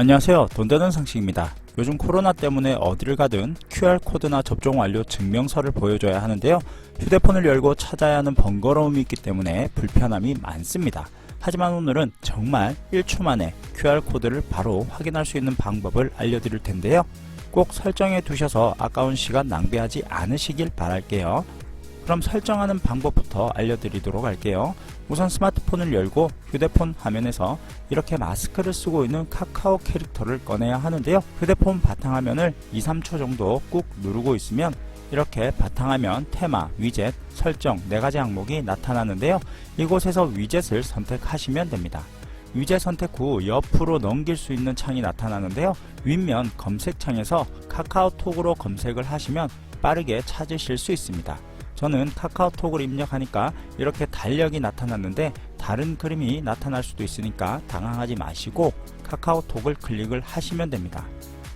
안녕하세요. 돈 되는 상식입니다. 요즘 코로나 때문에 어디를 가든 QR코드나 접종 완료 증명서를 보여줘야 하는데요. 휴대폰을 열고 찾아야 하는 번거로움이 있기 때문에 불편함이 많습니다. 하지만 오늘은 정말 1초 만에 QR코드를 바로 확인할 수 있는 방법을 알려드릴 텐데요. 꼭 설정해 두셔서 아까운 시간 낭비하지 않으시길 바랄게요. 그럼 설정하는 방법부터 알려드리도록 할게요. 우선 스마트폰을 열고 휴대폰 화면에서 이렇게 마스크를 쓰고 있는 카카오 캐릭터를 꺼내야 하는데요. 휴대폰 바탕화면을 2, 3초 정도 꾹 누르고 있으면 이렇게 바탕화면, 테마, 위젯, 설정 네 가지 항목이 나타나는데요. 이곳에서 위젯을 선택하시면 됩니다. 위젯 선택 후 옆으로 넘길 수 있는 창이 나타나는데요. 윗면 검색창에서 카카오톡으로 검색을 하시면 빠르게 찾으실 수 있습니다. 저는 카카오톡을 입력하니까 이렇게 달력이 나타났는데 다른 그림이 나타날 수도 있으니까 당황하지 마시고 카카오톡을 클릭을 하시면 됩니다.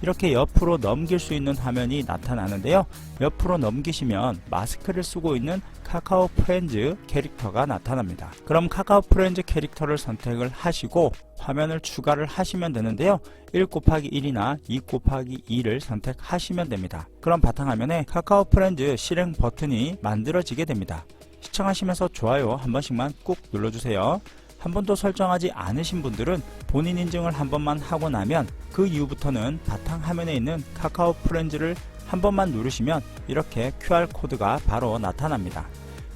이렇게 옆으로 넘길 수 있는 화면이 나타나는데요. 옆으로 넘기시면 마스크를 쓰고 있는 카카오 프렌즈 캐릭터가 나타납니다. 그럼 카카오 프렌즈 캐릭터를 선택을 하시고 화면을 추가를 하시면 되는데요. 1 곱하기 1이나 2 곱하기 2를 선택하시면 됩니다. 그럼 바탕화면에 카카오 프렌즈 실행 버튼이 만들어지게 됩니다. 시청하시면서 좋아요 한 번씩만 꾹 눌러주세요. 한 번도 설정하지 않으신 분들은 본인 인증을 한 번만 하고 나면 그 이후부터는 바탕 화면에 있는 카카오 프렌즈를 한 번만 누르시면 이렇게 QR코드가 바로 나타납니다.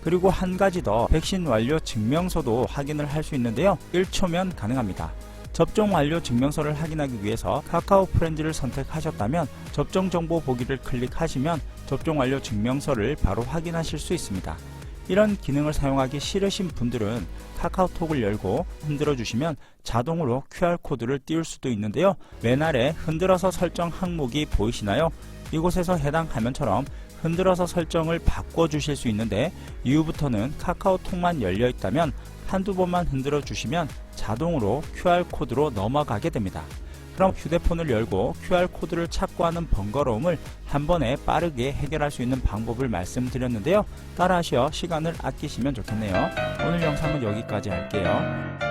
그리고 한 가지 더 백신 완료 증명서도 확인을 할 수 있는데요. 1초면 가능합니다. 접종 완료 증명서를 확인하기 위해서 카카오 프렌즈를 선택하셨다면 접종 정보 보기를 클릭하시면 접종 완료 증명서를 바로 확인하실 수 있습니다. 이런 기능을 사용하기 싫으신 분들은 카카오톡을 열고 흔들어 주시면 자동으로 QR코드를 띄울 수도 있는데요. 맨 아래 흔들어서 설정 항목이 보이시나요? 이곳에서 해당 화면처럼 흔들어서 설정을 바꿔 주실 수 있는데 이후부터는 카카오톡만 열려 있다면 한두 번만 흔들어 주시면 자동으로 QR코드로 넘어가게 됩니다. 그럼 휴대폰을 열고 QR코드를 찾고 하는 번거로움을 한 번에 빠르게 해결할 수 있는 방법을 말씀드렸는데요. 따라하셔 시간을 아끼시면 좋겠네요. 오늘 영상은 여기까지 할게요.